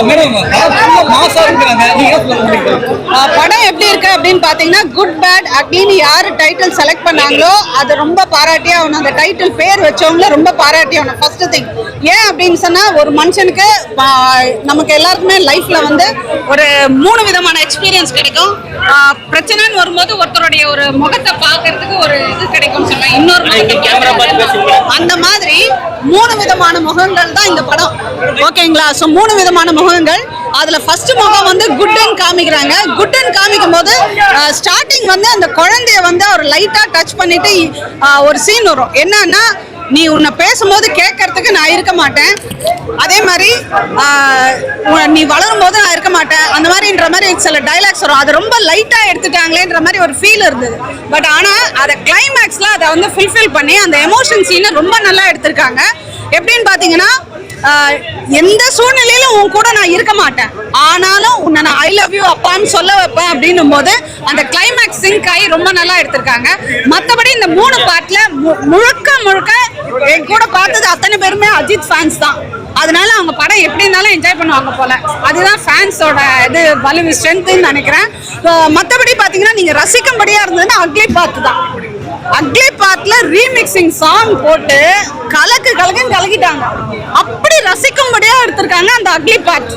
Madam மாசா இருக்கிறாங்க. நீங்க சொல்ல முடியும்? இருக்கு அப்படின்னு பாத்தீங்கன்னா குட் பேட் அக்லின்னு யாரு டைட்டில் செலக்ட் பண்ணாங்களோ அது ரொம்ப பாராட்டி ஆகணும். அந்த டைட்டில் பேர் வச்சவங்கள ரொம்ப பாராட்டி ஆகணும் ஃபர்ஸ்ட் திங் ஏன் அப்படின்னு சொன்னா ஒரு மனுஷனுக்கு நமக்கு எல்லாருக்குமே லைஃப்ல வந்து ஒரு மூணு விதமான எக்ஸ்பீரியன்ஸ் கிடைக்கும். பிரச்சனைன்னு வரும்போது ஒருத்தருடைய ஒரு முகத்தை பார்க்கறதுக்கு ஒரு இது கிடைக்கும்னு சொல்லுவேன் இன்னொரு அந்த மாதிரி மூணு விதமான முகங்கள் தான் இந்த படம். ஓகேங்களா? ஸோ மூணு விதமான முகங்கள். அதுல ஃபர்ஸ்ட் முகம் வந்து குட்டன் காமிக்கிறாங்க. குட்டன் காமிக்கும் போது ஸ்டார்டிங் வந்து அந்த குழந்தைய வந்து அவர் லைட்டா டச் பண்ணிட்டு ஒரு சீன் வரும். என்னன்னா நீ உன்னை பேசும்போது கேட்கறதுக்கு நான் இருக்க மாட்டேன். அதே மாதிரி உன்னை நீ வளரும் போது நான் இருக்க மாட்டேன். அந்த மாதிரின்ற மாதிரி சில டைலாக்ஸ் வரும். அது ரொம்ப லைட்டாக எடுத்துட்டாங்களேன்ற மாதிரி ஒரு ஃபீல் இருந்தது. பட் ஆனால் அதை கிளைமேக்ஸில் அதை வந்து ஃபுல்ஃபில் பண்ணி அந்த எமோஷன் சீனை ரொம்ப நல்லா எடுத்திருக்காங்க. எப்படின்னு பார்த்தீங்கன்னா எந்த சூழ்நிலையிலும் உன் கூட நான் இருக்க மாட்டேன். ஆனாலும் உன்னை நான் ஐ லவ் யூ அப்பான்னு சொல்ல வைப்பேன் அப்படின்னும் போது அந்த கிளைமேக்ஸ் சிங்க் ஆகி ரொம்ப நல்லா எடுத்திருக்காங்க. மற்றபடி இந்த மூணு பாட்டில் முழுக்க முழுக்க என் கூட பார்த்தது அத்தனை பேருமே அஜித் ஃபேன்ஸ் தான். அதனால அவங்க படம் எப்படி இருந்தாலும் என்ஜாய் பண்ணுவாங்க போல. அதுதான் ஃபேன்ஸோட இது வலு ஸ்ட்ரென்த்துன்னு நினைக்கிறேன். மற்றபடி பார்த்தீங்கன்னா நீங்கள் ரசிக்கும்படியாக இருந்ததுன்னா அக்லி பார்த்து தான். அக்லி பார்ட்ல ரீமிக்சிங் சாங் போட்டு கலக்கு கலக்குன்னு கலக்கிட்டாங்க. அப்படி ரசிக்கும்படியா எடுத்திருக்காங்க அந்த அக்லி பார்ட்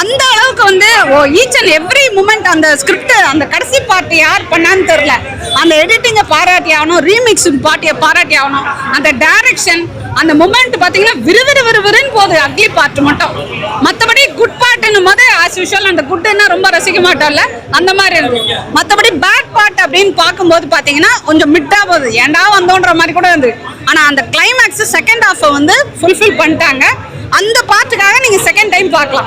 அந்த அளவுக்கு வந்து oh each and every moment அந்த ஸ்கிரிப்ட் அந்த கடைசி பார்ட் யார் பண்ணான்னு தெரியல. அந்த எடிட்டிங்கை பாராட்டி ஆகணும் ரீமிக்ஸிங் பார்ட்டியை பாராட்டி ஆகணும். அந்த டைரக்ஷன் அந்த மூமெண்ட் பார்த்தீங்கன்னா விறுவிறு விறுவிறுன்னு போகுது அக்லி பார்ட் மட்டும். மற்றபடி குட் பார்ட்னும் போது ஆஸ் யூஷுவல் அந்த குட்னா ரொம்ப ரசிக்க மாட்டோம்ல. அந்த மாதிரி இருந்தது மற்றபடி பேட் பார்ட் அப்படின்னு பார்க்கும்போது பார்த்தீங்கன்னா கொஞ்சம் மிட்டாக போகுது. ஏன்டா வந்தோன்ற மாதிரி கூட இருந்தது ஆனால் அந்த கிளைமேக்ஸ் செகண்ட் ஹாஃபை வந்து ஃபுல்ஃபில் பண்ணிட்டாங்க. அந்த பாட்டுக்காக நீங்கள் செகண்ட் டைம் பார்க்கலாம்.